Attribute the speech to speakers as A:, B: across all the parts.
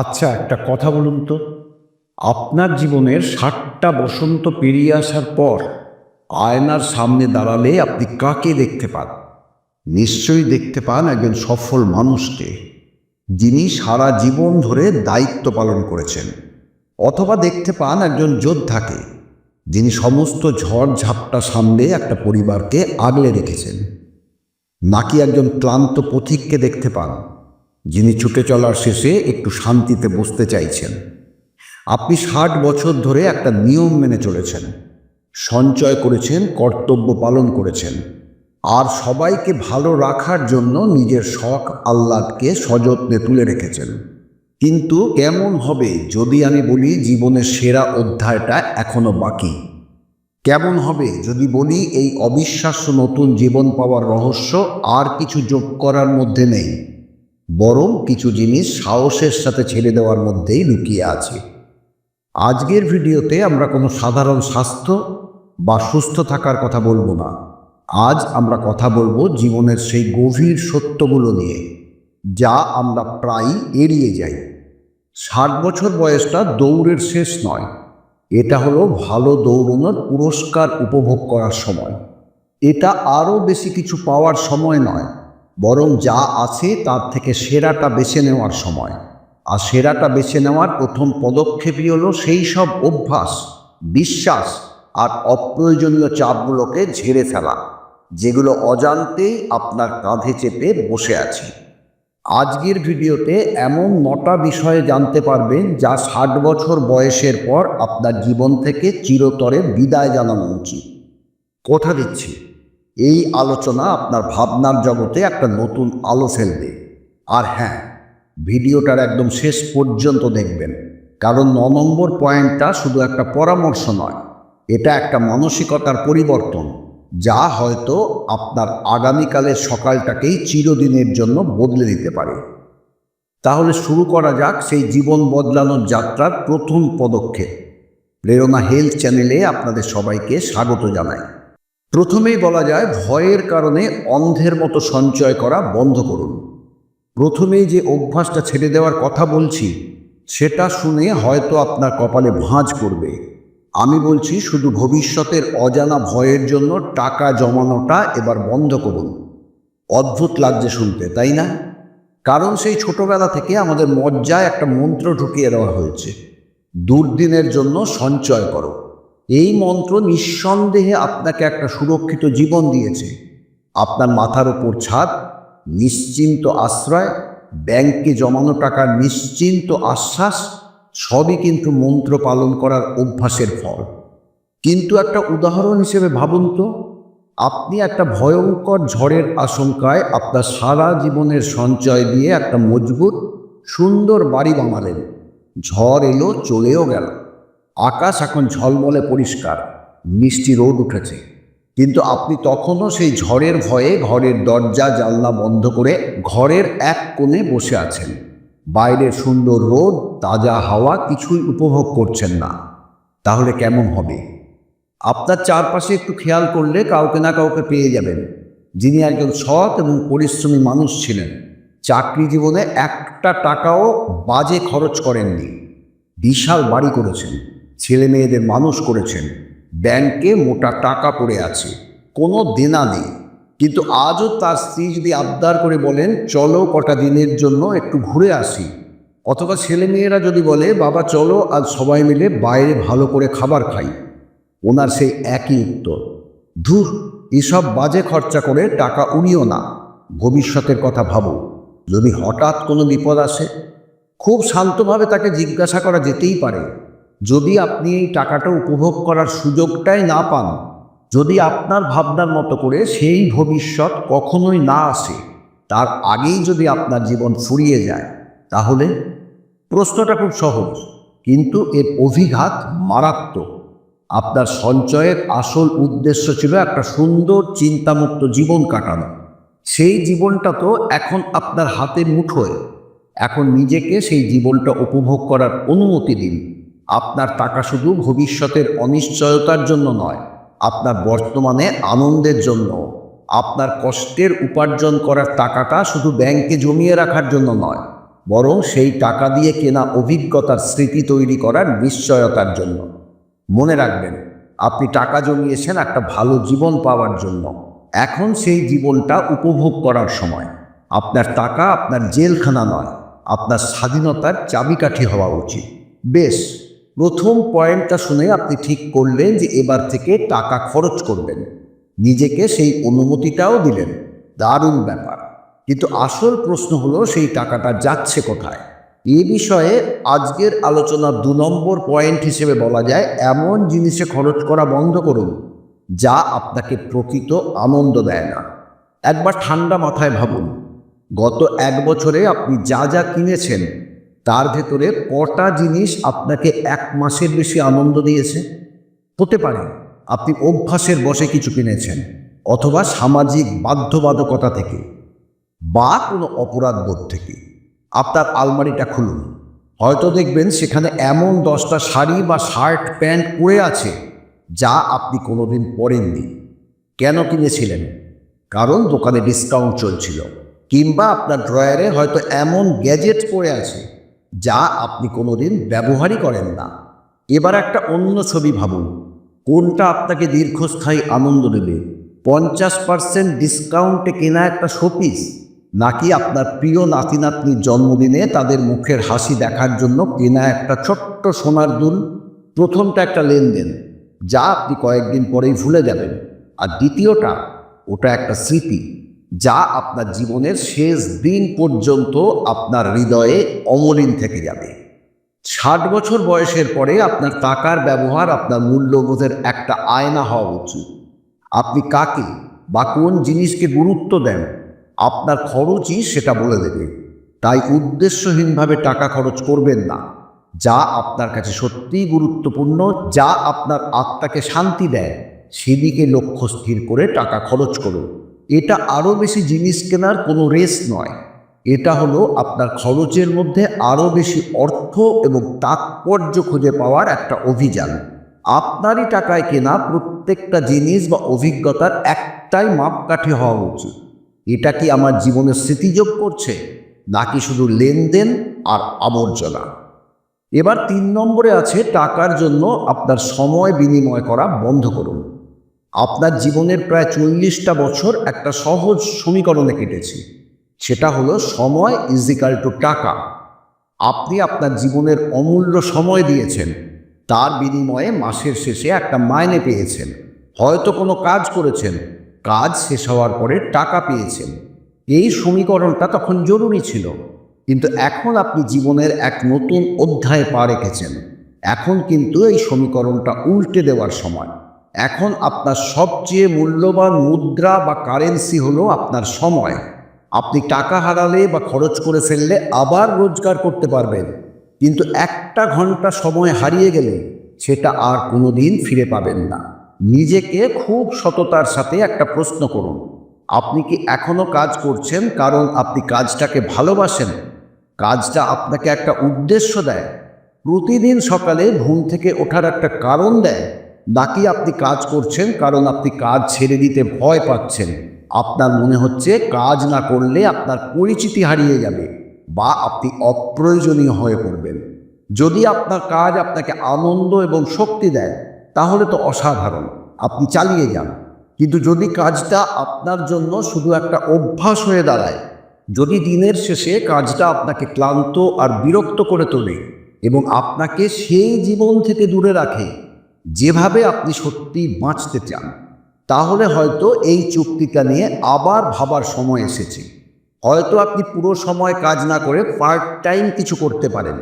A: আচ্ছা একটা কথা বলুন তো। আপনার জীবনের ষাটটা বসন্ত পেরিয়ে আসার পর আয়নার সামনে দাঁড়ালে আপনি কাকে দেখতে পান? নিশ্চয়ই দেখতে পান একজন সফল মানুষকে, যিনি সারা জীবন ধরে দায়িত্ব পালন করেছেন। অথবা দেখতে পান একজন যোদ্ধাকে, যিনি সমস্ত ঝড় ঝাপটা সামলে একটা পরিবারকে আগলে রেখেছেন। নাকি একজন ক্লান্ত পথিককে দেখতে পান? যিনি ছুটে চলার শেষে একটু শান্তিতে বসতে চাইছেন। আপনি ষাট বছর ধরে একটা নিয়ম মেনে চলেছেন। সঞ্চয় করেছেন, কর্তব্য পালন করেছেন। আর সবাইকে ভালো রাখার জন্য নিজের শখ আহ্লাদকে সযত্নে তুলে রেখেছেন। কিন্তু কেমন হবে যদি আমি বলি জীবনের সেরা অধ্যায়টা এখনও বাকি? কেমন হবে যদি বলি এই অবিশ্বাস্য নতুন জীবন পাওয়ার রহস্য আর কিছু যোগ করার মধ্যে নেই? বরং কিছু জিনিস সাহসের সাথে ছেড়ে দেওয়ার মধ্যেই লুকিয়ে আছে। আজকের ভিডিওতে আমরা কোনো সাধারণ স্বাস্থ্য বা সুস্থ থাকার কথা বলব না। আজ আমরা কথা বলব জীবনের সেই গভীর সত্যগুলো নিয়ে, যা আমরা প্রায় এড়িয়ে যাই। ষাট বছর বয়সটা দৌড়ের শেষ নয়। এটা হলো ভালো দৌড়ানোর পুরস্কার উপভোগ করার সময়। এটা আরও বেশি কিছু পাওয়ার সময় নয়। বরং যা আছে তার থেকে সেরাটা বেছে নেওয়ার সময়। আর সেরাটা বেছে নেওয়ার প্রথম পদক্ষেপই হলো সেই সব অভ্যাস, বিশ্বাস আর অপ্রয়োজনীয় চাপগুলোকে ঝেড়ে ফেলা, যেগুলো অজান্তেই আপনার কাঁধে চেপে বসে আছে। আজকের ভিডিওতে এমন নটা বিষয়ে জানতে পারবেন যা ষাট বছর বয়সের পর আপনার জীবন থেকে চিরতরে বিদায় জানানো উচিত। কথা দিচ্ছি। এই আলোচনা আপনার ভাবনার জগতে একটা নতুন আলো ফেলবে। আর হ্যাঁ ভিডিওটার একদম শেষ পর্যন্ত দেখবেন। কারণ ন নম্বর পয়েন্টটা শুধু একটা পরামর্শ নয়, এটা একটা মানসিকতার পরিবর্তন, যা হয়তো আপনার আগামীকালের সকালটাকেই চিরদিনের জন্য বদলে দিতে পারে। তাহলে শুরু করা যাক সেই জীবন বদলানোর যাত্রার প্রথম পদক্ষেপ। প্রেরণা হেলথ চ্যানেলে আপনাদের সবাইকে স্বাগত জানাই। প্রথমেই বলা যায় ভয়ের কারণে অন্ধের মতো সঞ্চয় করা বন্ধ করুন। প্রথমেই যে অভ্যাসটা ছেড়ে দেওয়ার কথা বলছি, সেটা শুনে হয়তো আপনার কপালে ভাঁজ করবে আমি বলছি শুধু ভবিষ্যতের অজানা ভয়ের জন্য টাকা জমানোটা এবার বন্ধ করুন। অদ্ভুত লাগছে শুনতে, তাই না? কারণ সেই ছোটবেলা থেকে আমাদের মজ্জায় একটা মন্ত্র ঢুকিয়ে দেওয়া হয়েছে, দুর্দিনের জন্য সঞ্চয় করো। এই মন্ত্র নিঃসন্দেহে আপনাকে একটা সুরক্ষিত জীবন দিয়েছে। আপনার মাথার ওপর ছাদ, নিশ্চিন্ত আশ্রয়, ব্যাংকে জমানো টাকার নিশ্চিন্ত আশ্বাস, সবই কিন্তু মন্ত্র পালন করার অভ্যাসের ফল। কিন্তু একটা উদাহরণ হিসেবে ভাবুন তো, আপনি একটা ভয়ঙ্কর ঝড়ের আশঙ্কায় আপনার সারা জীবনের সঞ্চয় দিয়ে একটা মজবুত, সুন্দর বাড়ি বানালেন। ঝড় এলো, চলেও গেল। আকাশ এখন ঝলমলে পরিষ্কার, মিষ্টি রোদ উঠেছে। কিন্তু আপনি তখনও সেই ঝড়ের ভয়ে ঘরের দরজা, জানলা বন্ধ করে ঘরের এক কোণে বসে আছেন। বাইরের সুন্দর রোদ, তাজা হাওয়া কিছুই উপভোগ করছেন না। তাহলে কেমন হবে? আপনার চারপাশে একটু খেয়াল করলে কাউকে না কাউকে পেয়ে যাবেন। যিনি একজন সৎ এবং পরিশ্রমী মানুষ ছিলেন, চাকরি জীবনে একটা টাকাও বাজে খরচ করেননি। বিশাল বাড়ি করেছেন। ছেলে মেয়েদের মানুষ করেছেন। ব্যাংকে মোটা টাকা পড়ে আছে, কোনো দেনা নেই। কিন্তু আজও তার স্ত্রী যদি আবদার করে বলেন, চলো কটা দিনের জন্য একটু ঘুরে আসি। অথবা ছেলে মেয়েরা যদি বলে, বাবা, চলো, আজ সবাই মিলে বাইরে ভালো করে খাবার খাই। ওনার সেই একই উত্তর, ধুর, এসব বাজে খরচা করে টাকা উড়িও না। ভবিষ্যতের কথা ভাবো, যদি হঠাৎ কোনো বিপদ আসে? খুব শান্তভাবে তাকে জিজ্ঞাসা করা যেতেই পারে। যদি আপনি এই টাকাটা উপভোগ করার সুযোগটাই না পান, যদি আপনার ভাবনার মতো করে সেই ভবিষ্যৎ কখনোই না আসে, তার আগেই যদি আপনার জীবন ফুরিয়ে যায়, তাহলে প্রশ্নটা খুব সহজ, কিন্তু এর অভিঘাত মারাত্মক। আপনার সঞ্চয়ের আসল উদ্দেশ্য ছিল একটা সুন্দর চিন্তামুক্ত জীবন কাটানো। সেই জীবনটা তো এখন আপনার হাতে মুঠোয়। এখন নিজেকে সেই জীবনটা উপভোগ করার অনুমতি দিন। আপনার টাকা শুধু ভবিষ্যতের অনিশ্চয়তার জন্য নয়, আপনার বর্তমানে আনন্দের জন্য, আপনার কষ্টের উপার্জন করার টাকাটা শুধু ব্যাংকে জমিয়ে রাখার জন্য নয়, বরং সেই টাকা দিয়ে কেনা অভিজ্ঞতার স্মৃতি তৈরি করার নিশ্চয়তার জন্য। মনে রাখবেন, আপনি টাকা জমিয়েছেন একটা ভালো জীবন পাওয়ার জন্য। এখন সেই জীবনটা উপভোগ করার সময়। আপনার টাকা আপনার জেলখানা নয়, আপনার স্বাধীনতার চাবিকাঠি হওয়া উচিত। বেশ। প্রথম পয়েন্টটা শুনে আপনি ঠিক করলেন যে এবার থেকে টাকা খরচ করবেন। নিজেকে সেই অনুমতিটাও দিলেন। দারুণ ব্যাপার। কিন্তু আসল প্রশ্ন হলো, সেই টাকাটা যাচ্ছে কোথায়? এ বিষয়ে আজকের আলোচনার দু নম্বর পয়েন্ট হিসেবে বলা যায়, এমন জিনিসে খরচ করা বন্ধ করুন, যা আপনাকে প্রকৃত আনন্দ দেয় না। একবার ঠান্ডা মাথায় ভাবুন, গত এক বছরে আপনি যা যা কিনেছেন তার ভেতরে কটা জিনিস আপনাকে এক মাসের বেশি আনন্দ দিয়েছে? হতে পারে। আপনি অভ্যাসের বসে কিছু কিনেছেন, অথবা সামাজিক বাধ্যবাধকতা থেকে, বা কোনো অপরাধ বোধ থেকে। আপনার আলমারিটা খুলুন। হয়তো দেখবেন সেখানে এমন দশটা শাড়ি বা শার্ট, প্যান্ট পরে আছে, যা আপনি কোনোদিন পরেননি। কেন কিনেছিলেন? কারণ দোকানে ডিসকাউন্ট চলছিল, কিংবা আপনার ড্রয়ারে হয়তো এমন গ্যাজেট পড়ে আছে যা আপনি কোনোদিন ব্যবহারই করেন না। এবার একটা অন্য ছবি ভাবুন। কোনটা আপনাকে দীর্ঘস্থায়ী আনন্দ দেবে? পঞ্চাশ পার্সেন্ট ডিসকাউন্টে কেনা একটা শোপিস? নাকি আপনার প্রিয় নাতি নাতনির জন্মদিনে তাদের মুখের হাসি দেখার জন্য কেনা একটা ছোট্ট সোনার দুল? প্রথমটা একটা লেনদেন, যা আপনি কয়েকদিন পরেই ভুলে যাবেন। আর দ্বিতীয়টা, ওটা একটা স্মৃতি। যা আপনার জীবনের শেষ দিন পর্যন্ত আপনার হৃদয়ে অমলিন থেকে যাবে। ষাট বছর বয়সের পরে আপনার টাকার ব্যবহার আপনার মূল্যবোধের একটা আয়না হওয়া উচিত। আপনি কাকে বা কোন জিনিসকে গুরুত্ব দেন, আপনার খরচই সেটা বলে দেবে। তাই উদ্দেশ্যহীনভাবে টাকা খরচ করবেন না, যা আপনার কাছে সত্যিই গুরুত্বপূর্ণ, যা আপনার আত্মাকে শান্তি দেয়। সেদিকে লক্ষ্য স্থির করে টাকা খরচ করুন। এটা আরও বেশি জিনিস কেনার কোনো রেস নয়। এটা হলো আপনার খরচের মধ্যে আরও বেশি অর্থ এবং তাৎপর্য খুঁজে পাওয়ার একটা অভিযান। আপনারই টাকায় কেনা প্রত্যেকটা জিনিস বা অভিজ্ঞতার একটাই মাপকাঠি হওয়া উচিত। এটা কি আমার জীবনে স্মৃতিযোগ করছে? নাকি শুধু লেনদেন আর আবর্জনা? এবার তিন নম্বরে আছে টাকার জন্য আপনার সময় বিনিময় করা বন্ধ করুন। আপনার জীবনের প্রায় চল্লিশটা বছর একটা সহজ সমীকরণে কেটেছে। সেটা হলো সময় ইজিক্যাল টু টাকা। আপনি আপনার জীবনের অমূল্য সময় দিয়েছেন। তার বিনিময়ে মাসের শেষে একটা মাইনে পেয়েছেন। হয়তো কোনো কাজ করেছেন। কাজ শেষ হওয়ার পরে টাকা পেয়েছেন। এই সমীকরণটা তখন জরুরি ছিল। কিন্তু এখন আপনি জীবনের এক নতুন অধ্যায়ে পা রেখেছেন। এখন কিন্তু এই সমীকরণটা উল্টে দেওয়ার সময়। এখন আপনার সবচেয়ে মূল্যবান মুদ্রা বা কারেন্সি হলো আপনার সময়। আপনি টাকা হারালে বা খরচ করে ফেললে আবার রোজগার করতে পারবেন। কিন্তু একটা ঘণ্টা সময় হারিয়ে গেলে সেটা আর কোনো দিন ফিরে পাবেন না। নিজেকে খুব সততার সাথে একটা প্রশ্ন করুন, আপনি কি এখনও কাজ করছেন কারণ আপনি কাজটাকে ভালোবাসেন? কাজটা আপনাকে একটা উদ্দেশ্য দেয়, প্রতিদিন সকালে ঘুম থেকে ওঠার একটা কারণ দেয় নাকি আপনি কাজ করছেন কারণ আপনি কাজ ছেড়ে দিতে ভয় পাচ্ছেন? আপনার মনে হচ্ছে কাজ না করলে আপনার পরিচিতি হারিয়ে যাবে বা আপনি অপ্রয়োজনীয় হয়ে পড়বেন। যদি আপনার কাজ আপনাকে আনন্দ এবং শক্তি দেয়, তাহলে তো অসাধারণ। আপনি চালিয়ে যান। কিন্তু যদি কাজটা আপনার জন্য শুধু একটা অভ্যাস হয়ে দাঁড়ায়, যদি দিনের শেষে কাজটা আপনাকে ক্লান্ত আর বিরক্ত করে তোলে এবং আপনাকে সেই জীবন থেকে দূরে রাখে যেভাবে আপনি সত্যি বাঁচতে চান, তাহলে হয়তো এই চুক্তিটা নিয়ে আবার ভাবার সময় এসেছে। হয়তো আপনি পুরো সময় কাজ না করে পার্ট টাইম কিছু করতে পারেন।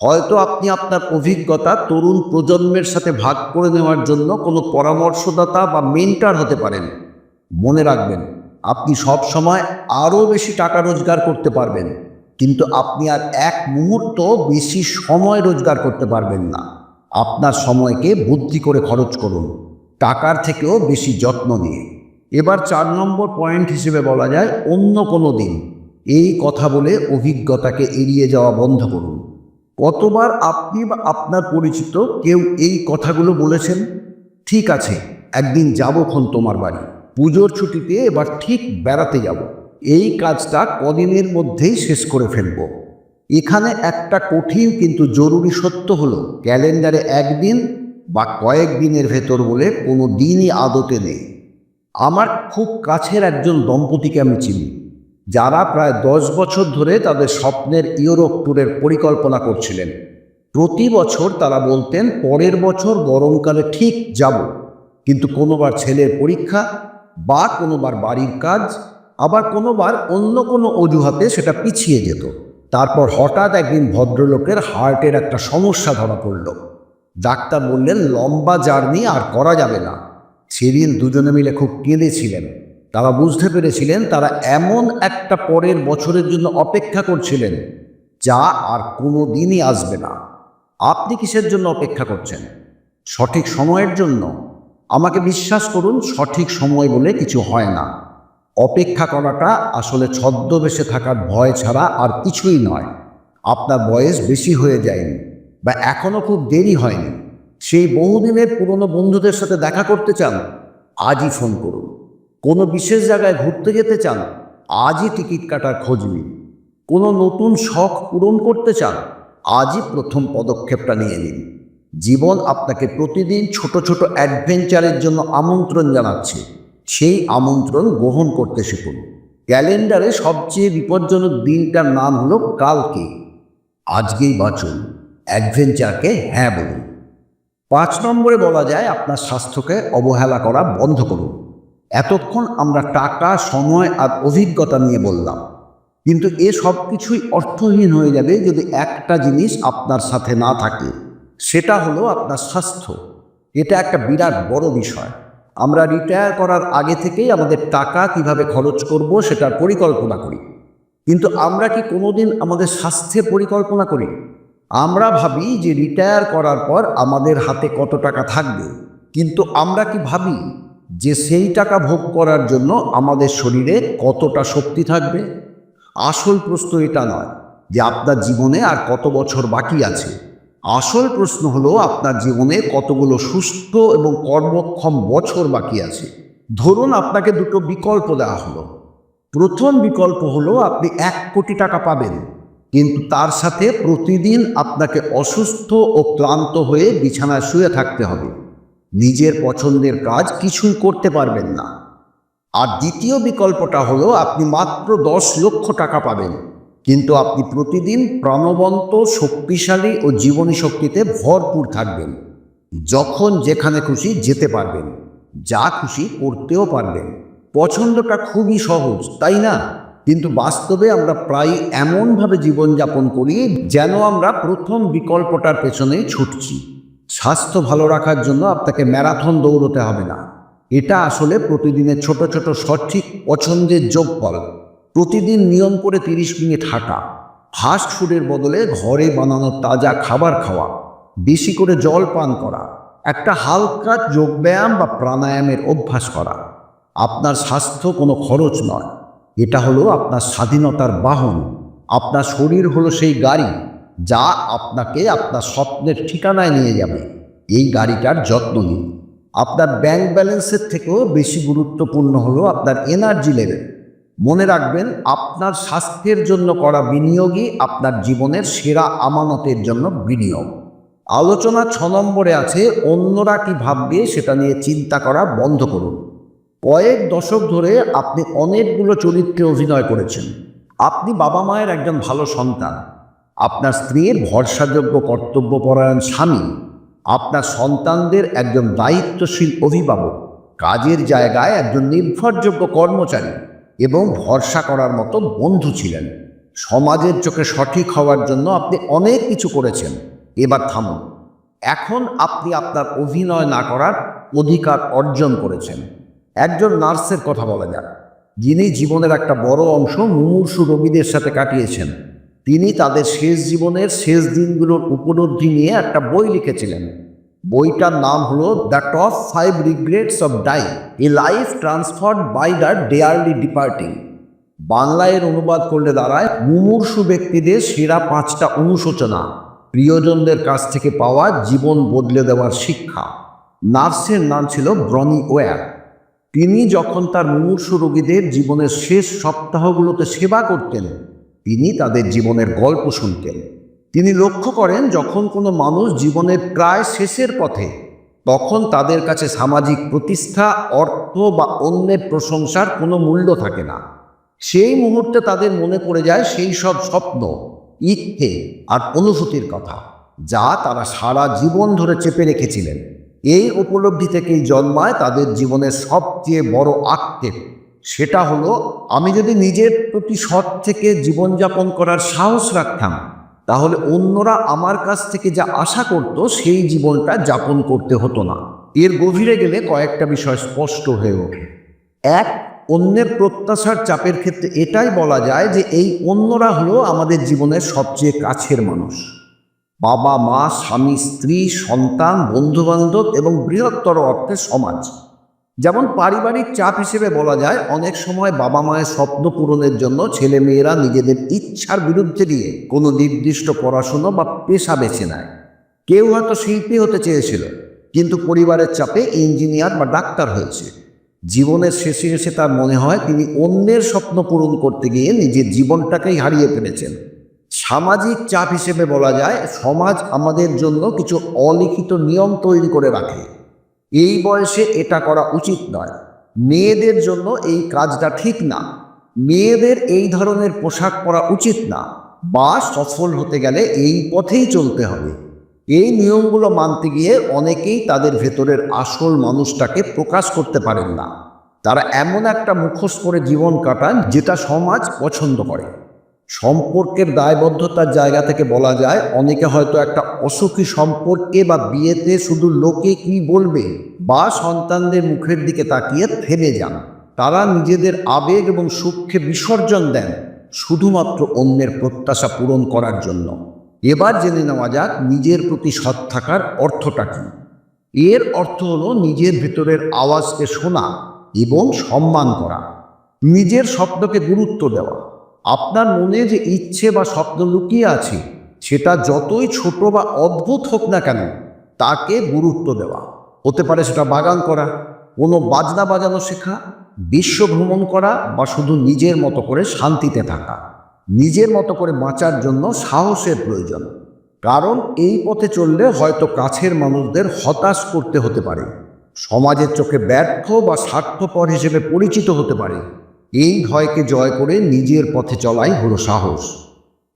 A: হয়তো আপনি আপনার অভিজ্ঞতা তরুণ প্রজন্মের সাথে ভাগ করে নেওয়ার জন্য কোনো পরামর্শদাতা বা মেন্টার হতে পারেন। মনে রাখবেন, আপনি সব সময় আরও বেশি টাকা রোজগার করতে পারবেন, কিন্তু আপনি আর এক মুহূর্ত বেশি সময় রোজগার করতে পারবেন না। আপনার সময়কে বুদ্ধি করে খরচ করুন, টাকার থেকেও বেশি যত্ন নিয়ে। এবার চার নম্বর পয়েন্ট হিসেবে বলা যায় অন্য কোনো দিন। এই কথা বলে অভিজ্ঞতাকে এড়িয়ে যাওয়া বন্ধ করুন। কতবার আপনি বা আপনার পরিচিত কেউ এই কথাগুলো বলেছেন? ঠিক আছে, একদিন যাব যাবক্ষণ তোমার বাড়ি। পুজোর ছুটিতে এবার ঠিক বেড়াতে যাব। এই কাজটা কদিনের মধ্যেই শেষ করে ফেলব। এখানে একটা কঠিন কিন্তু জরুরি সত্য হলো, ক্যালেন্ডারে একদিন বা কয়েক দিনের ভেতর বলে কোনো দিনই আদতে নেই। আমার খুব কাছের একজন দম্পতিকে আমি চিনি, যারা প্রায় দশ বছর ধরে তাদের স্বপ্নের ইউরোপ ট্যুরের পরিকল্পনা করছিলেন। প্রতি বছর তারা বলতেন, পরের বছর গরমকালে ঠিক যাব, কিন্তু কোনোবার ছেলের পরীক্ষা বা কোনোবার বাড়ির কাজ, আবার কোনোবার অন্য কোনো অজুহাতে সেটা পিছিয়ে যেত। তারপর হঠাৎ একদিন ভদ্রলোকের হার্টের একটা সমস্যা ধরা পড়ল। ডাক্তার বললেন, লম্বা জার্নি আর করা যাবে না। সেদিন দুজনে মিলে খুব কেঁদেছিলেন। তারা বুঝতে পেরেছিলেন, তারা এমন একটা পরের বছরের জন্য অপেক্ষা করছিলেন, যা আর কোনো দিনই আসবে না। আপনি কিসের জন্য অপেক্ষা করছেন? সঠিক সময়ের জন্য? আমাকে বিশ্বাস করুন, সঠিক সময় বলে কিছু হয় না। অপেক্ষা করাটা আসলে ছদ্মবেশে থাকার ভয় ছাড়া আর কিছুই নয়। আপনার বয়স বেশি হয়ে যায়নি বা এখনও খুব দেরি হয়নি। সেই বহুদিনের পুরনো বন্ধুদের সাথে দেখা করতে চান, আজই ফোন করুন। কোনো বিশেষ জায়গায় ঘুরতে যেতে চান, আজই টিকিট কাটার খোঁজ নিন। কোনো নতুন শখ পূরণ করতে চান, আজই প্রথম পদক্ষেপটা নিয়ে নিন। জীবন আপনাকে প্রতিদিন ছোট ছোট অ্যাডভেঞ্চারের জন্য আমন্ত্রণ জানাচ্ছে। সেই আমন্ত্রণ গ্রহণ করতে শিখুন। ক্যালেন্ডারে সবচেয়ে বিপজ্জনক দিনটার নাম হলো কালকে। আজকেই বাঁচুন, অ্যাডভেঞ্চারকে হ্যাঁ বলুন। পাঁচ নম্বরে বলা যায় আপনার স্বাস্থ্যকে অবহেলা করা বন্ধ করুন। এতক্ষণ আমরা টাকা, সময় আর অভিজ্ঞতা নিয়ে বললাম। কিন্তু এ সব কিছুই অর্থহীন হয়ে যাবে যদি একটা জিনিস আপনার সাথে না থাকে। সেটা হলো আপনার স্বাস্থ্য। এটা একটা বিরাট বড় বিষয়। আমরা রিটায়ার করার আগে থেকেই আমাদের টাকা কীভাবে খরচ করব সেটার পরিকল্পনা করি। কিন্তু আমরা কি কোনোদিন আমাদের স্বাস্থ্যের পরিকল্পনা করি? আমরা ভাবি যে রিটায়ার করার পর আমাদের হাতে কত টাকা থাকবে। কিন্তু আমরা কি ভাবি যে সেই টাকা ভোগ করার জন্য আমাদের শরীরে কতটা শক্তি থাকবে? আসল প্রশ্ন এটা নয় যে আপনার জীবনে আর কত বছর বাকি আছে। আসল প্রশ্ন হলো, আপনার জীবনে কতগুলো সুস্থ এবং কর্মক্ষম বছর বাকি আছে? ধরুন আপনাকে দুটো বিকল্প দেওয়া হলো। প্রথম বিকল্প হলো, আপনি এক কোটি টাকা পাবেন, কিন্তু তার সাথে প্রতিদিন আপনাকে অসুস্থ ও ক্লান্ত হয়ে বিছানায় শুয়ে থাকতে হবে। নিজের পছন্দের কাজ কিছুই করতে পারবেন না। আর দ্বিতীয় বিকল্পটা হলো, আপনি মাত্র দশ লক্ষ টাকা পাবেন। কিন্তু আপনি প্রতিদিন প্রাণবন্ত, শক্তিশালী ও জীবনী শক্তিতে ভরপুর থাকবেন। যখন যেখানে খুশি যেতে পারবেন, যা খুশি করতেও পারবেন। পছন্দটা খুবই সহজ, তাই না? কিন্তু বাস্তবে আমরা প্রায় এমনভাবে জীবনযাপন করি যেন আমরা প্রথম বিকল্পটার পেছনেই ছুটছি। স্বাস্থ্য ভালো রাখার জন্য আপনাকে ম্যারাথন দৌড়তে হবে না। এটা আসলে প্রতিদিনের ছোট ছোট, সঠিক, পছন্দের যোগ যোগফল। প্রতিদিন নিয়ম করে তিরিশ মিনিট হাঁটা। ফাস্ট ফুডের বদলে ঘরে বানানো তাজা খাবার খাওয়া, বেশি করে জল পান করা, একটা হালকা যোগব্যায়াম বা প্রাণায়ামের অভ্যাস করা। আপনার স্বাস্থ্য কোনো খরচ নয়। এটা হলো আপনার স্বাধীনতার বাহন। আপনার শরীর হলো সেই গাড়ি যা আপনাকে আপনার স্বপ্নের ঠিকানায় নিয়ে যাবে। এই গাড়িটার যত্ন নিন। আপনার ব্যাংক ব্যালেন্সের থেকেও বেশি গুরুত্বপূর্ণ হলো আপনার এনার্জি লেভেল মনে রাখবেন, আপনার স্বাস্থ্যের জন্য করা বিনিয়োগই আপনার জীবনের সেরা আমানতের জন্য বিনিয়োগ। আলোচনা ছ নম্বরে আছে, অন্যরা কি ভাববে সেটা নিয়ে চিন্তা করা বন্ধ করুন। কয়েক দশক ধরে আপনি অনেকগুলো চরিত্রে অভিনয় করেছেন। আপনি বাবা মায়ের একজন ভালো সন্তান। আপনার স্ত্রীর ভরসাযোগ্য কর্তব্যপরায়ণ স্বামী। আপনার সন্তানদের একজন দায়িত্বশীল অভিভাবক। কাজের জায়গায় একজন নির্ভরযোগ্য কর্মচারী। এবং ভরসা করার মতো বন্ধু ছিলেন। সমাজের চোখে সঠিক হওয়ার জন্য আপনি অনেক কিছু করেছেন। এবার থামুন। এখন আপনি আপনার অভিনয় না করার অধিকার অর্জন করেছেন। একজন নার্সের কথা বলা যাক। যিনি জীবনের একটা বড় অংশ মুমূর্ষু রোগীদের সাথে কাটিয়েছেন। তিনি তাদের শেষ জীবনের শেষ দিনগুলোর উপলব্ধি নিয়ে একটা বই লিখেছিলেন। বইটার নাম হলো the top five regrets of die a life transformed by the dearly departing বাংলায় অনুবাদ করলে দাঁড়ায় মুমূর্ষু ব্যক্তিদের সেরা পাঁচটা অনুশোচনা। প্রিয়জনদের কাছ থেকে পাওয়া জীবন বদলে দেওয়ার শিক্ষা। নার্সের নাম ছিল ব্রনি ওয়ার। তিনি যখন তার মুমূর্ষু রোগীদের জীবনের শেষ সপ্তাহগুলোতে সেবা করতেন, তিনি তাদের জীবনের গল্প শুনতেন। তিনি লক্ষ্য করেন যখন কোনো মানুষ জীবনের প্রায় শেষের পথে, তখন তাদের কাছে সামাজিক প্রতিষ্ঠা, অর্থ বা অন্যের প্রশংসার কোনো মূল্য থাকে না। সেই মুহূর্তে তাদের মনে পড়ে যায় সেই সব স্বপ্ন, ইচ্ছে আর অনুভূতির কথা, যা তারা সারা জীবন ধরে চেপে রেখেছিলেন। এই উপলব্ধি থেকেই জন্মায় তাদের জীবনের সবচেয়ে বড় আক্ষেপ। সেটা হলো, আমি যদি নিজের প্রতি সৎ থেকে জীবনযাপন করার সাহস রাখতাম তাহলে অন্যরা আমার কাছ থেকে যা আশা করত, সেই জীবনটা যাপন করতে হতো না। এর গভীরে গেলে কয়েকটা বিষয় স্পষ্ট হয়ে ওঠে। এক, অন্যের প্রত্যাশার চাপের ক্ষেত্রে এটাই বলা যায় যে, এই অন্যরা হলো আমাদের জীবনের সবচেয়ে কাছের মানুষ। বাবা, মা, স্বামী, স্ত্রী, সন্তান, বন্ধুবান্ধব এবং বৃহত্তর অর্থে সমাজ। যেমন পারিবারিক চাপ হিসেবে বলা যায়, অনেক সময় বাবা মায়ের স্বপ্ন পূরণের জন্য ছেলে মেয়েরা নিজেদের ইচ্ছার বিরুদ্ধে দিয়ে কোনো নির্দিষ্ট পড়াশুনো বা পেশা বেছে নেয়। কেউ হয়তো শিল্পী হতে চেয়েছিল, কিন্তু পরিবারের চাপে ইঞ্জিনিয়ার বা ডাক্তার হয়েছে। জীবনের শেষে এসে তার মনে হয় তিনি অন্যের স্বপ্ন পূরণ করতে গিয়ে নিজের জীবনটাকেই হারিয়ে ফেলেছেন। সামাজিক চাপ হিসেবে বলা যায়, সমাজ আমাদের জন্য কিছু অলিখিত নিয়ম তৈরি করে রাখে। এই বয়সে এটা করা উচিত নয়। মেয়েদের জন্য এই কাজটা ঠিক না। মেয়েদের এই ধরনের পোশাক পরা উচিত না। বা সফল হতে গেলে এই পথেই চলতে হবে। এই নিয়মগুলো মানতে গিয়ে অনেকেই তাদের ভেতরের আসল মানুষটাকে প্রকাশ করতে পারেন না। তারা এমন একটা মুখোশ করে জীবন কাটান যেটা সমাজ পছন্দ করে। সম্পর্কের দায়বদ্ধতার জায়গা থেকে বলা যায়, অনেকে হয়তো একটা অসুখী সম্পর্কে বা বিয়েতে শুধু লোকে কি বলবে বা সন্তানদের মুখের দিকে তাকিয়ে থেমে যান। তারা নিজেদের আবেগ এবং সুখকে বিসর্জন দেন শুধুমাত্র অন্যের প্রত্যাশা পূরণ করার জন্য। এবার জেনে নেওয়া যাক নিজের প্রতি সৎ থাকার অর্থটা কী। এর অর্থ হলো নিজের ভেতরের আওয়াজকে শোনা এবং সম্মান করা। নিজের শব্দকে গুরুত্ব দেওয়া। আপনার মনে যে ইচ্ছে বা স্বপ্ন লুকিয়ে আছে, সেটা যতই ছোট বা অদ্ভুত হোক না কেন, তাকে গুরুত্ব দেওয়া। হতে পারে সেটা বাগান করা, কোনো বাজনা বাজানো শেখা, বিশ্ব ভ্রমণ করা বা শুধু নিজের মতো করে শান্তিতে থাকা। নিজের মতো করে বাঁচার জন্য সাহসের প্রয়োজন। কারণ এই পথে চললে হয়তো কাছের মানুষদের হতাশ করতে হতে পারে। সমাজের চোখে ব্যর্থ বা স্বার্থপর হিসেবে পরিচিত হতে পারে। এই ভয়কে জয় করে নিজের পথে চলাই হলো সাহস।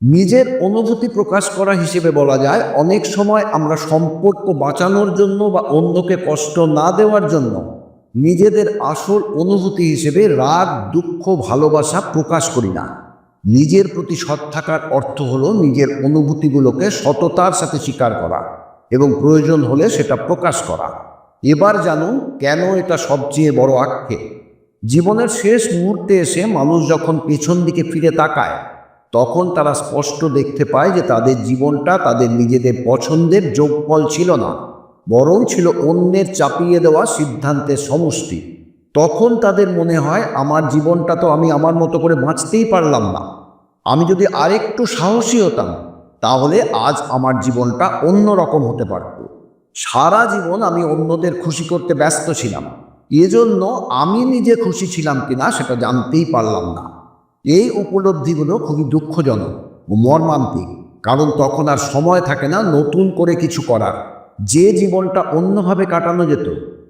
A: নিজের অনুভূতি প্রকাশ করা হিসেবে বলা যায়, অনেক সময় আমরা সম্পর্ক বাঁচানোর জন্য বা অন্যকে কষ্ট না দেওয়ার জন্য নিজেদের আসল অনুভূতি হিসেবে রাগ, দুঃখ, ভালোবাসা প্রকাশ করি না। নিজের প্রতি সৎ থাকার অর্থ হলো নিজের অনুভূতিগুলোকে সততার সাথে স্বীকার করা এবং প্রয়োজন হলে সেটা প্রকাশ করা। এবার জানুন কেন এটা সবচেয়ে বড় আক্ষেপ? জীবনের শেষ মুহূর্তে এসে মানুষ যখন পেছন দিকে ফিরে তাকায়, তখন তারা স্পষ্ট দেখতে পায় যে তাদের জীবনটা তাদের নিজেদের পছন্দের যোগফল ছিল না, বরং ছিল অন্যের চাপিয়ে দেওয়া সিদ্ধান্তের সমষ্টি। তখন তাদের মনে হয়, আমার জীবনটা তো আমি আমার মতো করে বাঁচতেই পারলাম না। আমি যদি আরেকটু সাহসী হতাম, তাহলে আজ আমার জীবনটা অন্য রকম হতে পারত। সারা জীবন আমি অন্যদের খুশি করতে ব্যস্ত ছিলাম। এজন্য আমি নিজে খুশি ছিলাম কিনা সেটা জানতেই পারলাম না। এই উপলব্ধিগুলো খুবই দুঃখজনক মর্মান্তিক, কারণ তখন আর সময় থাকে না নতুন করে কিছু করার। যে জীবনটা অন্যভাবে কাটানো যেত,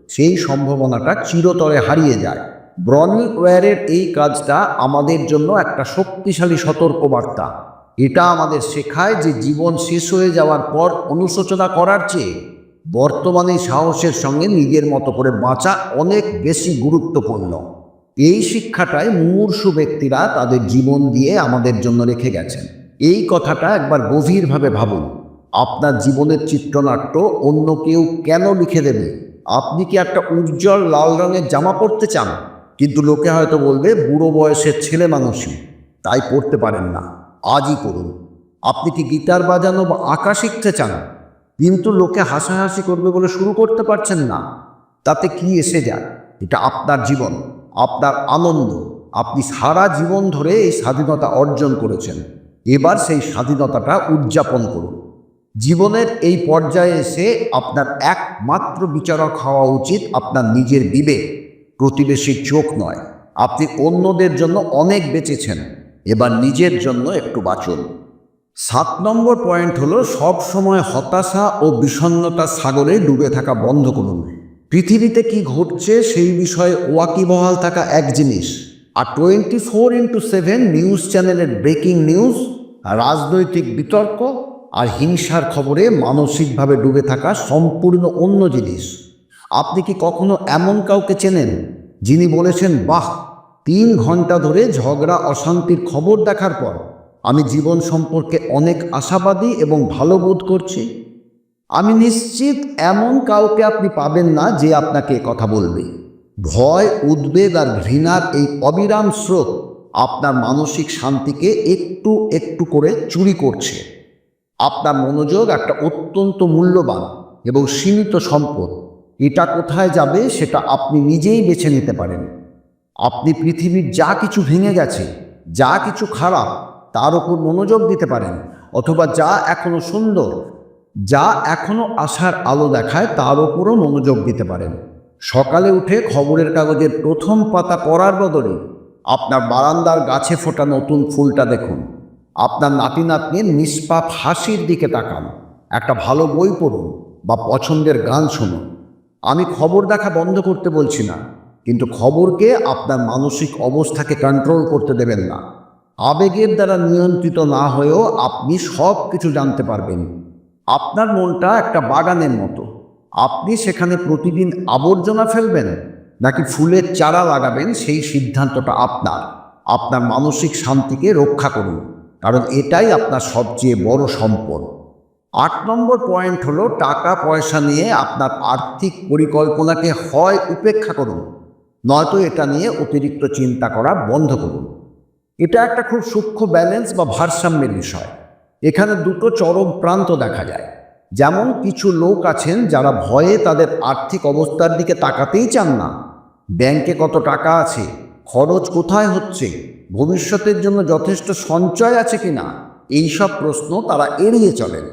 A: সেই সম্ভাবনাটা চিরতরে হারিয়ে যায়। ব্রনি ওয়ারের এই কাজটা আমাদের জন্য একটা শক্তিশালী সতর্কবার্তা। এটা আমাদের শেখায় যে জীবন শেষ হয়ে যাওয়ার পর অনুশোচনা করার চেয়ে বর্তমানে সাহসের সঙ্গে নিজের মতো করে বাঁচা অনেক বেশি গুরুত্বপূর্ণ। এই শিক্ষাটাই মুমূর্ষু ব্যক্তিরা তাদের জীবন দিয়ে আমাদের জন্য রেখে গেছেন। এই কথাটা একবার গভীরভাবে ভাবুন। আপনার জীবনের চিত্রনাট্য অন্য কেউ কেন লিখে দেবে? আপনি কি একটা উজ্জ্বল লাল রঙের জামা পরতে চান? কিন্তু লোকে হয়তো বলবে, বুড়ো বয়সের ছেলে মানুষই। তাই পড়তে পারেন না। আজই করুন আপনি কি গিটার বাজানো বা আঁকা শিখতে চান? কিন্তু লোকে হাসাহাসি করবে বলে শুরু করতে পারছেন না। তাতে কি এসে যায়? এটা আপনার জীবন, আপনার আনন্দ। আপনি সারা জীবন ধরে এই স্বাধীনতা অর্জন করেছেন। এবার সেই স্বাধীনতাটা উদযাপন করুন। জীবনের এই পর্যায়ে এসে আপনার একমাত্র বিচারক হওয়া উচিত আপনার নিজের বিবেক। প্রতিবেশীর চোখ নয়। আপনি অন্যদের জন্য অনেক বেঁচেছেন। এবার নিজের জন্য একটু বাঁচুন। সাত নম্বর পয়েন্ট হলো সব সময় হতাশা ও বিষণ্ণতার সাগরে ডুবে থাকা বন্ধ করুন। পৃথিবীতে কি ঘটছে সেই বিষয়ে ওয়াকিবহাল থাকা এক জিনিস। আর twenty four into seven news চ্যানেলের ব্রেকিং নিউজ, রাজনৈতিক বিতর্ক আর হিংসার খবরে মানসিকভাবে ডুবে থাকা সম্পূর্ণ অন্য জিনিস। আপনি কি কখনো এমন কাউকে চেনেন, যিনি বলেছেন, বাহ, তিন ঘণ্টা ধরে ঝগড়া, অশান্তির খবর দেখার পর আমি জীবন সম্পর্কে অনেক আশাবাদী এবং ভালো বোধ করছি। আমি নিশ্চিত এমন কাউকে আপনি পাবেন না যে আপনাকে কথা বলবে। ভয়, উদ্বেগ আর ঘৃণার এই অবিরাম স্রোত আপনার মানসিক শান্তিকে একটু একটু করে চুরি করছে। আপনার মনোযোগ একটা অত্যন্ত মূল্যবান এবং সীমিত সম্পদ। এটা কোথায় যাবে সেটা আপনি নিজেই বেছে নিতে পারেন। আপনি পৃথিবীর যা কিছু ভেঙে গেছে, যা কিছু খারাপ তার উপর মনোযোগ দিতে পারেন অথবা যা এখনও সুন্দর, যা এখনও আশার আলো দেখায় তার উপরও মনোযোগ দিতে পারেন। সকালে উঠে খবরের কাগজের প্রথম পাতা পড়ার বদলে আপনার বারান্দার গাছে ফোটা নতুন ফুলটা দেখুন। আপনার নাতি নাতনির নিষ্পাপ হাসির দিকে তাকান। একটা ভালো বই পড়ুন বা পছন্দের গান শুনুন। আমি খবর দেখা বন্ধ করতে বলছি না, কিন্তু খবরকে আপনার মানসিক অবস্থাকে কন্ট্রোল করতে দেবেন না। আবেগের দ্বারা নিয়ন্ত্রিত না হয়েও আপনি সব কিছু জানতে পারবেন। আপনার মনটা একটা বাগানের মতো। আপনি সেখানে প্রতিদিন আবর্জনা ফেলবেন নাকি ফুলের চারা লাগাবেন সেই সিদ্ধান্তটা আপনার। আপনার মানসিক শান্তিকে রক্ষা করুন, কারণ এটাই আপনার সবচেয়ে বড় সম্পদ। আট নম্বর পয়েন্ট হলো টাকা পয়সা নিয়ে আপনার আর্থিক পরিকল্পনাকে হয় উপেক্ষা করুন, নয়তো এটা নিয়ে অতিরিক্ত চিন্তা করা বন্ধ করুন। এটা একটা খুব সূক্ষ্ম ব্যালেন্স বা ভারসাম্যের বিষয়। এখানে দুটো চরম প্রান্ত দেখা যায়। যেমন কিছু লোক আছেন যারা ভয়ে তাদের আর্থিক অবস্থার দিকে তাকাতেই চান না। ব্যাংকে কত টাকা আছে, খরচ কোথায় হচ্ছে, ভবিষ্যতের জন্য যথেষ্ট সঞ্চয় আছে কি কিনা, এইসব প্রশ্ন তারা এড়িয়ে চলেন।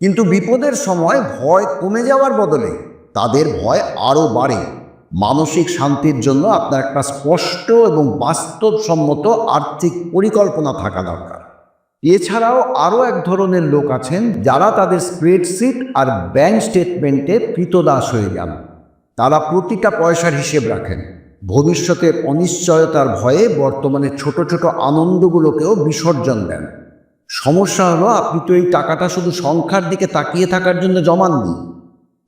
A: কিন্তু বিপদের সময় ভয় কমে যাওয়ার বদলে তাদের ভয় আরও বাড়ে। মানসিক শান্তির জন্য আপনার একটা স্পষ্ট এবং বাস্তবসম্মত আর্থিক পরিকল্পনা থাকা দরকার। এছাড়াও আরও এক ধরনের লোক আছেন যারা তাদের স্প্রেডশিট আর ব্যাংক স্টেটমেন্টে কৃতদাস হয়ে যান। তারা প্রতিটা পয়সার হিসেব রাখেন। ভবিষ্যতের অনিশ্চয়তার ভয়ে বর্তমানে ছোট ছোট আনন্দগুলোকেও বিসর্জন দেন। সমস্যা হলো, আপনি তো এই টাকাটা শুধু সংখ্যার দিকে তাকিয়ে থাকার জন্য জমাননি।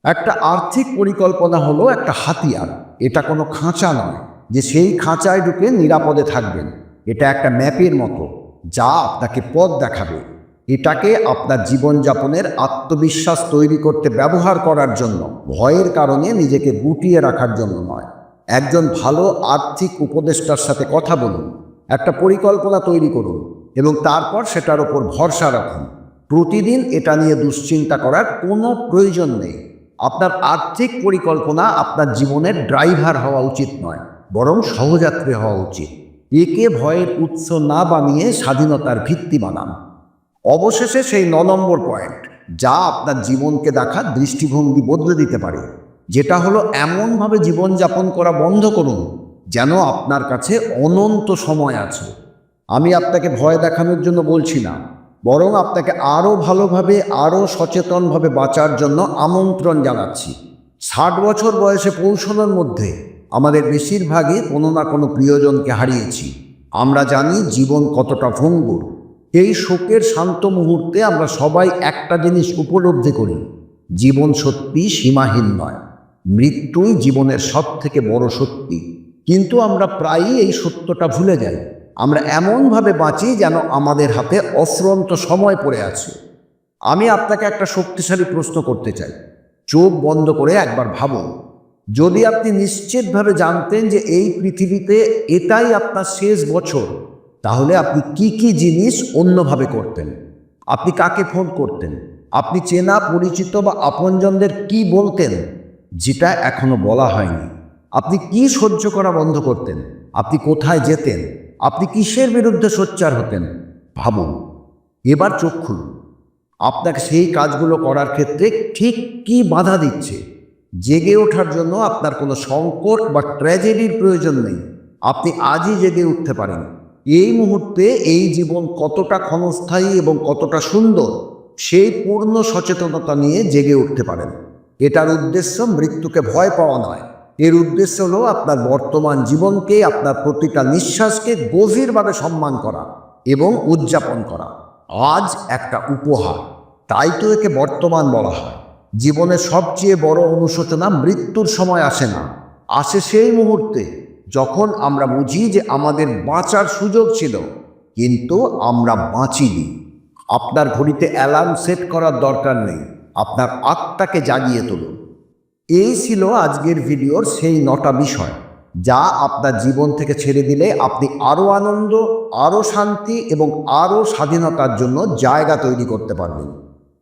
A: একটা আর্থিক পরিকল্পনা হলো একটা হাতিয়ার। এটা কোনো খাঁচা নয়। যে সেই খাঁচায় ঢুকে নিরাপদে থাকবেন। এটা একটা ম্যাপের মতো, যা আপনাকে পথ দেখাবে। এটাকে আপনার জীবনযাপনের আত্মবিশ্বাস তৈরি করতে ব্যবহার করার জন্য, ভয়ের কারণে নিজেকে গুটিয়ে রাখার জন্য নয়। একজন ভালো আর্থিক উপদেষ্টার সাথে কথা বলুন, একটা পরিকল্পনা তৈরি করুন এবং তারপর সেটার ওপর ভরসা রাখুন। প্রতিদিন এটা নিয়ে দুশ্চিন্তা করার কোনো প্রয়োজন নেই। আপনার আর্থিক পরিকল্পনা আপনার জীবনের ড্রাইভার হওয়া উচিত নয়, বরং সহযাত্রী হওয়া উচিত। একে ভয়ের উৎস না বানিয়ে স্বাধীনতার ভিত্তি বানান। অবশেষে সেই ন নম্বর পয়েন্ট, যা আপনার জীবনকে দেখা দৃষ্টিভঙ্গি বদলে দিতে পারে। যেটা হলো এমনভাবে জীবনযাপন করা বন্ধ করুন, যেন আপনার কাছে অনন্ত সময় আছে। আমি আপনাকে ভয় দেখানোর জন্য বলছি না। বরং আপনাকে আরও ভালোভাবে আরও সচেতনভাবে বাঁচার জন্য আমন্ত্রণ জানাচ্ছি। ষাট বছর বয়সে পৌঁছানোর মধ্যে আমাদের বেশিরভাগই কোনো না কোনো প্রিয়জনকে হারিয়েছি। আমরা জানি জীবন কতটা ভঙ্গুর। এই শোকের শান্ত মুহূর্তে আমরা সবাই একটা জিনিস উপলব্ধি করি, জীবন সত্যি সীমাহীন নয়। মৃত্যুই জীবনের সব থেকে বড় সত্যি কিন্তু আমরা প্রায়ই এই সত্যটা ভুলে যাই। আমরা এমনভাবে বাঁচি যেন আমাদের হাতে অফুরন্ত সময় পড়ে আছে। আমি আপনাকে একটা শক্তিশালী প্রশ্ন করতে চাই। চোখ বন্ধ করে একবার ভাবুন। যদি আপনি নিশ্চিতভাবে জানতেন যে এই পৃথিবীতে এটাই আপনার শেষ বছর, তাহলে আপনি কি কি জিনিস অন্যভাবে করতেন? আপনি কাকে ফোন করতেন? আপনি চেনা, পরিচিত বা আপনজনদের কি বলতেন, যেটা এখনও বলা হয়নি? আপনি কি সহ্য করা বন্ধ করতেন? আপনি কোথায় যেতেন? আপনি কিসের বিরুদ্ধে সোচ্চার হতেন? ভাবুন। এবার চোখ খুলুন। আপনাকে সেই কাজগুলো করার ক্ষেত্রে ঠিক কি বাধা দিচ্ছে? জেগে ওঠার জন্য আপনার কোনো সংকট বা ট্র্যাজেডির প্রয়োজন নেই। আপনি আজই জেগে উঠতে পারেন। এই মুহূর্তে এই জীবন কতটা ক্ষণস্থায়ী এবং কতটা সুন্দর, সেই পূর্ণ সচেতনতা নিয়ে জেগে উঠতে পারেন। এটার উদ্দেশ্য মৃত্যুকে ভয় পাওয়া নয়। এর উদ্দেশ্য হলো আপনার বর্তমান জীবনকে, আপনার প্রতিটা নিঃশ্বাসকে গভীরভাবে সম্মান করা এবং উদযাপন করা। আজ একটা উপহার। তাই তো একে বর্তমান বলা হয়। জীবনের সবচেয়ে বড় অনুশোচনা, মৃত্যুর সময় আসে না। আসে সেই মুহূর্তে যখন আমরা বুঝি যে আমাদের বাঁচার সুযোগ ছিল, কিন্তু আমরা বাঁচিনি। আপনার ঘড়িতে অ্যালার্ম সেট করার দরকার নেই। আপনার আত্মাকে জাগিয়ে তুলুন। এই ছিল আজকের ভিডিওর সেই নটা বিষয়, যা আপনার জীবন থেকে ছেড়ে দিলে আপনি আরও আনন্দ, আরও শান্তি এবং আরও স্বাধীনতার জন্য জায়গা তৈরি করতে পারবেন।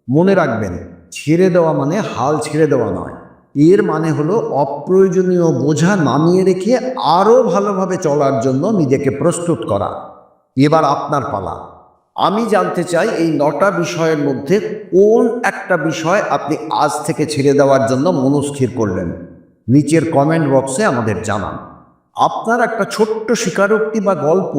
A: মনে রাখবেন, ছেড়ে দেওয়া মানে হাল ছেড়ে দেওয়া নয়। এর মানে হলো অপ্রয়োজনীয় বোঝা নামিয়ে রেখে আরও ভালোভাবে চলার জন্য নিজেকে প্রস্তুত করা। এবার আপনার পালা। আমি জানতে চাই এই নটা বিষয়ের মধ্যে কোন একটা বিষয় আপনি আজ থেকে ছেড়ে দেওয়ার জন্য মনস্থির করলেন? নিচের কমেন্ট বক্সে আমাদের জানান। আপনার একটা ছোট্ট স্বীকারোক্তি বা গল্প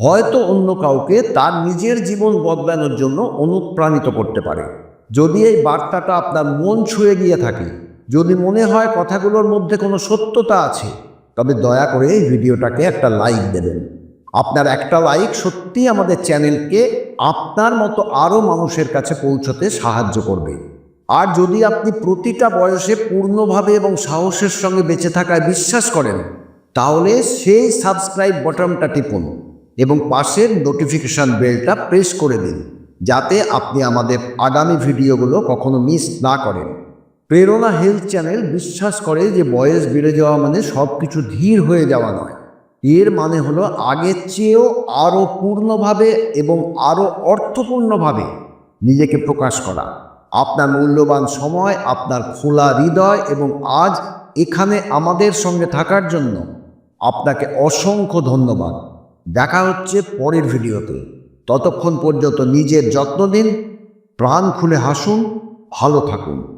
A: হয়তো অন্য কাউকে তার নিজের জীবন বদলানোর জন্য অনুপ্রাণিত করতে পারে। যদি এই বার্তাটা আপনার মন ছুঁয়ে গিয়ে থাকে, যদি মনে হয় কথাগুলোর মধ্যে কোনো সত্যতা আছে, তবে দয়া করে এই ভিডিওটাকে একটা লাইক দেবেন। আপনার একটা লাইক সত্যিই আমাদের চ্যানেলকে আপনার মতো আরও মানুষের কাছে পৌঁছতে সাহায্য করবে। আর যদি আপনি প্রতিটা বয়সে পূর্ণভাবে এবং সাহসের সঙ্গে বেঁচে থাকায় বিশ্বাস করেন, তাহলে সেই সাবস্ক্রাইব বটনটা টিপুন এবং পাশের নোটিফিকেশান বেলটা প্রেস করে দিন, যাতে আপনি আমাদের আগামী ভিডিওগুলো কখনো মিস না করেন। প্রেরণা হেলথ চ্যানেল বিশ্বাস করে যে বয়স বেড়ে যাওয়া মানে সব কিছু ধীর হয়ে যাওয়া নয়। এর মানে হলো আগের চেয়েও আরও পূর্ণভাবে এবং আরও অর্থপূর্ণভাবে নিজেকে প্রকাশ করা। আপনার মূল্যবান সময়, আপনার খোলা হৃদয় এবং আজ এখানে আমাদের সঙ্গে থাকার জন্য আপনাকে অসংখ্য ধন্যবাদ। দেখা হচ্ছে পরের ভিডিওতে। ততক্ষণ পর্যন্ত নিজের যত্ন নিন, প্রাণ খুলে হাসুন, ভালো থাকুন।